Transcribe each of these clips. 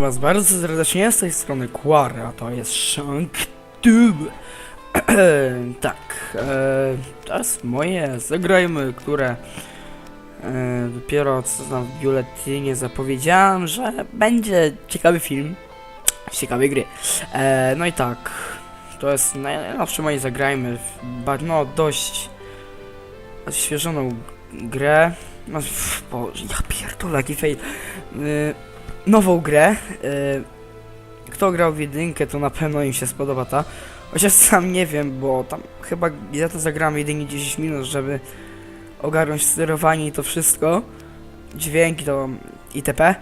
was bardzo serdecznie z tej strony Quary, a to jest ShankTube. tak, e, to jest moje zagrajmy, które e, dopiero co tam w biuletynie zapowiedziałem, że będzie ciekawy film z ciekawej gry. E, no i tak, to jest najnowsze moje zagrajmy, no dość odświeżoną grę. No, Boże, ja pierdolę, jaki fail. Y, nową grę. y, Kto grał w jedynkę, to na pewno im się spodoba ta. Chociaż sam nie wiem, bo tam chyba ja to zagrałem jedynie 10 minut, żeby ogarnąć sterowanie i to wszystko. Dźwięki to itp.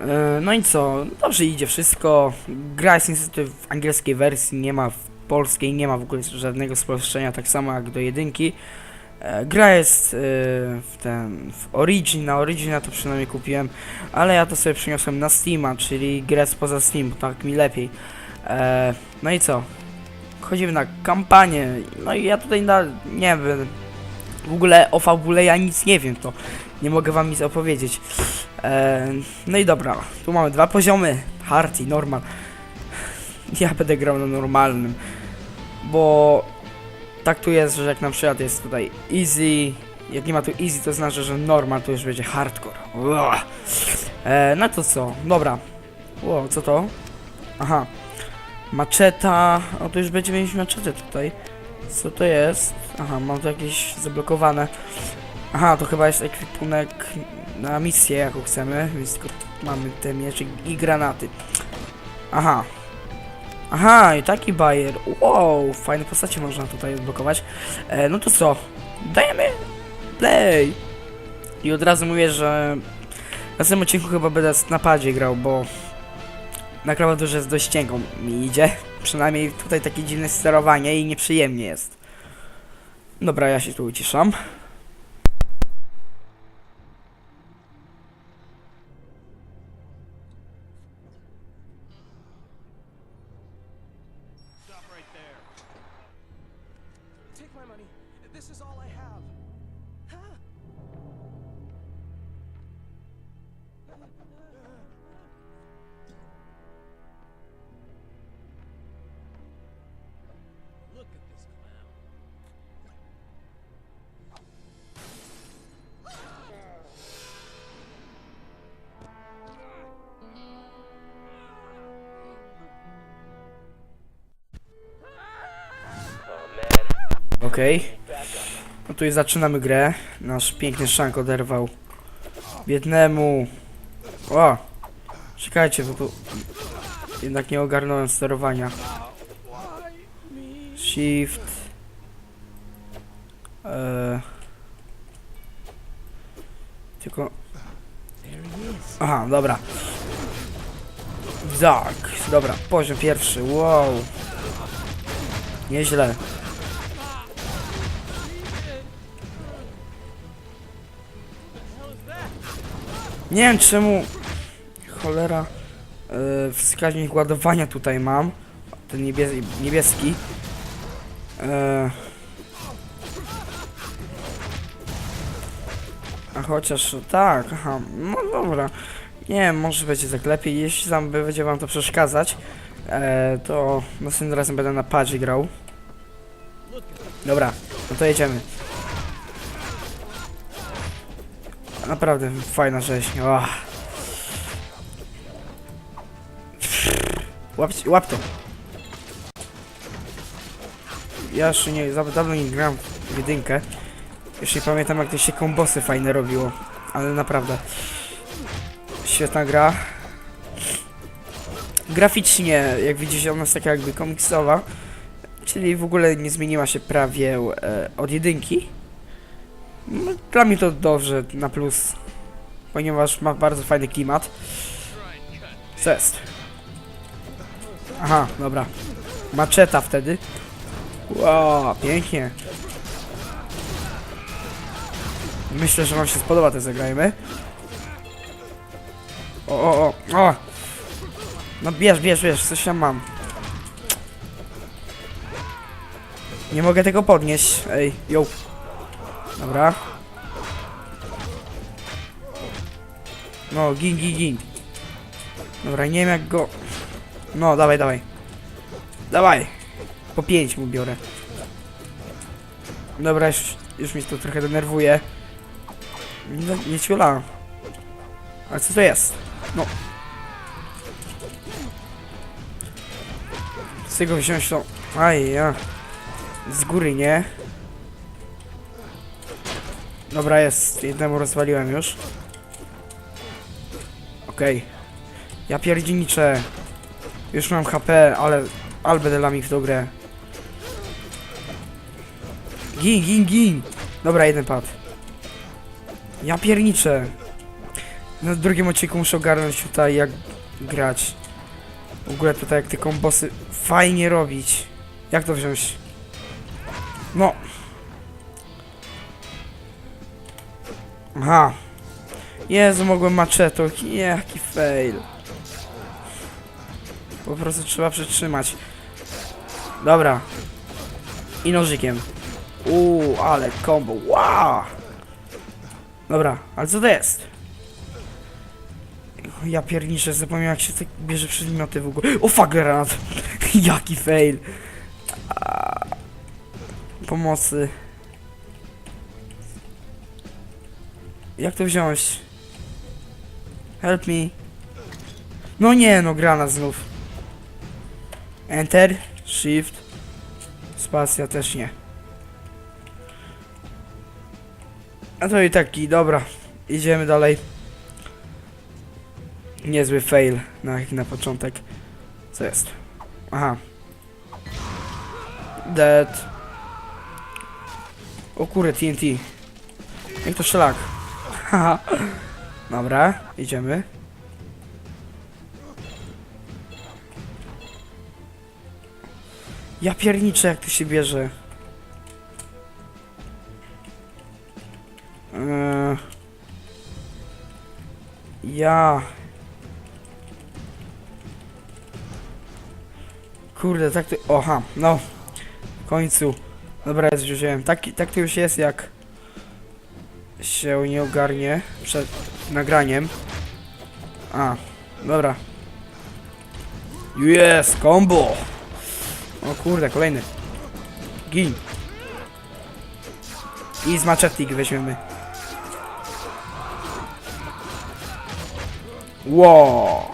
Y, No i co? Dobrze idzie wszystko. Gra jest niestety w angielskiej wersji, nie ma w polskiej, nie ma w ogóle żadnego spolszczenia, tak samo jak do jedynki. E, Gra jest e, w ten w Origin, na Origina to przynajmniej kupiłem, ale ja to sobie przyniosłem na Steama, czyli grę spoza Steam, bo tak mi lepiej. E, no i co? Chodzimy na kampanię, no i ja tutaj na, nie wiem, w ogóle o fabule ja nic nie wiem, to nie mogę wam nic opowiedzieć. No i dobra, tu mamy dwa poziomy, hard i normal. Ja będę grał na normalnym, bo tak tu jest, że jak na przykład jest tutaj easy, jak nie ma tu easy, to znaczy, że normal to już będzie hardcore. E, no to co? Dobra. Ło, co to? Aha. Maczeta. O, to już będziemy mieć maczetę tutaj. Co to jest? Aha, mam tu jakieś zablokowane. Aha, to chyba jest ekwipunek na misję, jaką chcemy, więc tylko mamy te miecze i granaty. Aha, Aha, i taki bajer. Wow, fajne postacie można tutaj odblokować. E, no to co? Dajemy play! I od razu mówię, że w następnym odcinku chyba będę na padzie grał, bo na klawiaturze jest dość cienko mi idzie. Przynajmniej tutaj takie dziwne sterowanie i nieprzyjemnie jest. Dobra, ja się tu uciszam. Take my money. This is all I have. Huh? Okej. No tu zaczynamy grę. Nasz piękny szank oderwał biednemu. O! Czekajcie, bo tu jednak nie ogarnąłem sterowania. Shift. Eee. Tylko. Aha, dobra. Tak, dobra, poziom pierwszy, wow. Nieźle. Nie wiem czemu cholera yy, wskaźnik ładowania tutaj mam. Ten niebie niebieski. Yy. A chociaż tak, aha, no dobra. Nie może będzie tak lepiej. Jeśli tam będzie wam to przeszkadzać, e, to następnym razem będę na padzie grał. Dobra, no to jedziemy. Naprawdę fajna rzeź. Oh. Łap, łap to. Ja jeszcze nie, za dawno nie grałem w jedynkę. Jeszcze nie pamiętam jak to się kombosy fajne robiło. Ale naprawdę. Świetna gra. Graficznie, jak widzicie, ona jest taka jakby komiksowa. Czyli w ogóle nie zmieniła się prawie e, od jedynki. No, dla mnie to dobrze, na plus. Ponieważ ma bardzo fajny klimat. Co jest? Aha, dobra. Maczeta wtedy. Wow, pięknie. Myślę, że wam się spodoba te zagrajmy. O, o, o, o! No bierz, bierz, bierz, coś tam mam. Nie mogę tego podnieść. Ej, yo. Dobra. No, gin, gin, gin. Dobra, nie wiem jak go... No, dawaj, dawaj. Dawaj! Po pięć mu biorę. Dobra, już, już mnie to trochę denerwuje. Nie, nie ciula. Co to jest? No. Z tego wziąć to... Aj, ja. Z góry, nie? Dobra, jest. Jednemu rozwaliłem już. Okej. Ja pierdziniczę. Już mam HP, ale... Ale będę lami w tą grę. Gin, gin, gin! Dobra, jeden pad. Ja pierniczę. Na drugim odcinku muszę ogarnąć tutaj jak grać. W ogóle tutaj jak te kombosy fajnie robić. Jak to wziąć? No. Aha. Jezu, mogłem maczetą. Jaki fail. Po prostu trzeba przytrzymać. Dobra. I nożykiem. Uuu, ale combo. Wow. Dobra, ale co to jest? Ja pierniczę, zapomniałem jak się tak bierze przedmioty w ogóle. O fuck, granat! Jaki fail! Pomocy. Jak to wziąć? Help me. No nie, no granat znów. Enter, shift, spacja też nie. A to i taki, dobra. Idziemy dalej. Niezły fail na, na początek. Co jest? Aha. Dead. O kurde, TNT. Jak to szlak. Dobra, idziemy. Ja pierniczę, jak to się bierze. Eee. Ja. Kurde, tak to... Oha, no. W końcu. Dobra, już wziąłem. Tak, tak to już jest, jak się nie ogarnie przed nagraniem. A, dobra. Jest, combo! O kurde, kolejny. Gin. I z maczetik weźmiemy. Ło!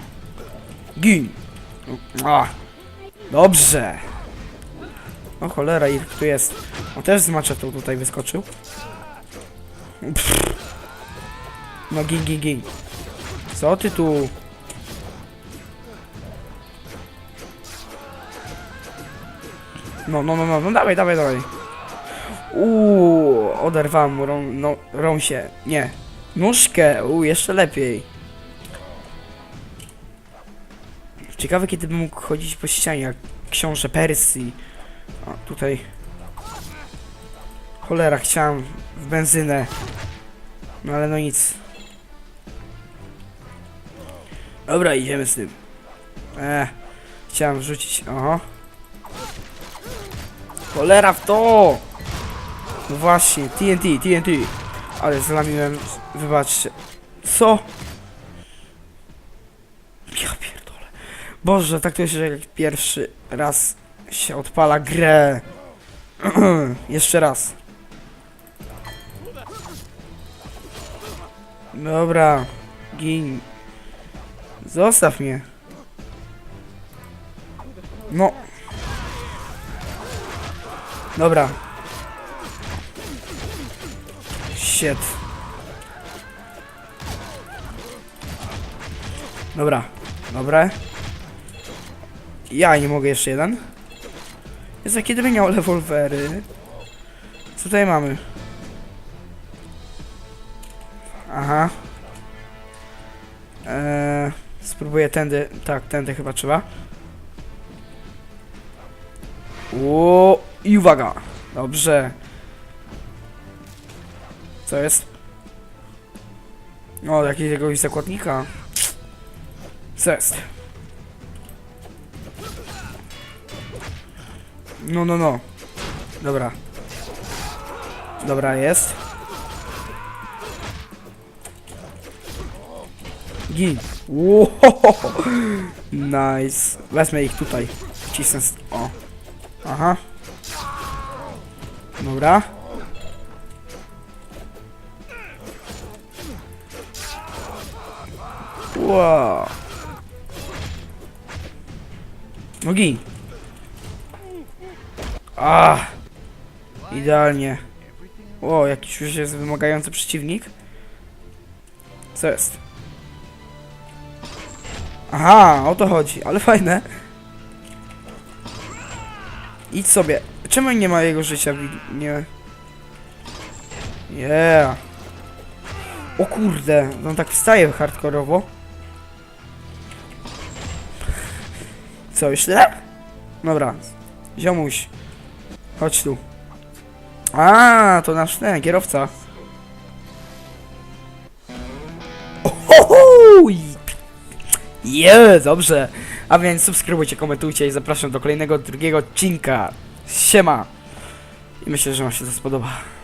Gin! A! Dobrze! O cholera, ich tu jest. On też z maczetą tutaj wyskoczył. Pff. No gin, gin, gin. Co ty tu? No, no, no, no, no, dawaj, dawaj, dawaj. Uuu, oderwałem mu rą, no, rą się. Nie. Nóżkę, uuu, jeszcze lepiej. Ciekawe, kiedy bym mógł chodzić po ścianie, jak książę Persji. A, tutaj. Cholera, chciałem w benzynę. No ale no nic. Dobra, idziemy z tym. E, chciałem wrzucić. Aha. Cholera w to! No właśnie, TNT, TNT. Ale zlamiłem, wybaczcie. Co? Ja pierdolę. Boże, tak to się jak pierwszy raz się odpala grę. Jeszcze raz. Dobra, gin. Zostaw mnie. No. Dobra. Shit. Dobra, dobra. Ja nie mogę jeszcze jeden. Jest a kiedy miał rewolwery? Co tutaj mamy? Aha. Eee, spróbuję tędy. Tak, tędy chyba trzeba. O i uwaga. Dobrze. Co jest? O, jakiegoś zakładnika. Co jest? No, no, no. Dobra. Dobra, jest. Gin. Wow. Nice. Wezmę ich tutaj. Cisnę. O. Aha. Dobra. Wow. No gin. Ah. Idealnie. O, jakiś już jest wymagający przeciwnik. Co jest? Aha, o to chodzi, ale fajne. Idź sobie. Czemu nie ma jego życia? Nie. Yeah. O kurde, on tak wstaje hardkorowo. Co, tyle? Dobra. Ziomuś. Chodź tu. A, to nasz ten, kierowca. Je, dobrze. A więc subskrybujcie, komentujcie i zapraszam do kolejnego drugiego odcinka. Siema. I myślę, że wam się to spodoba.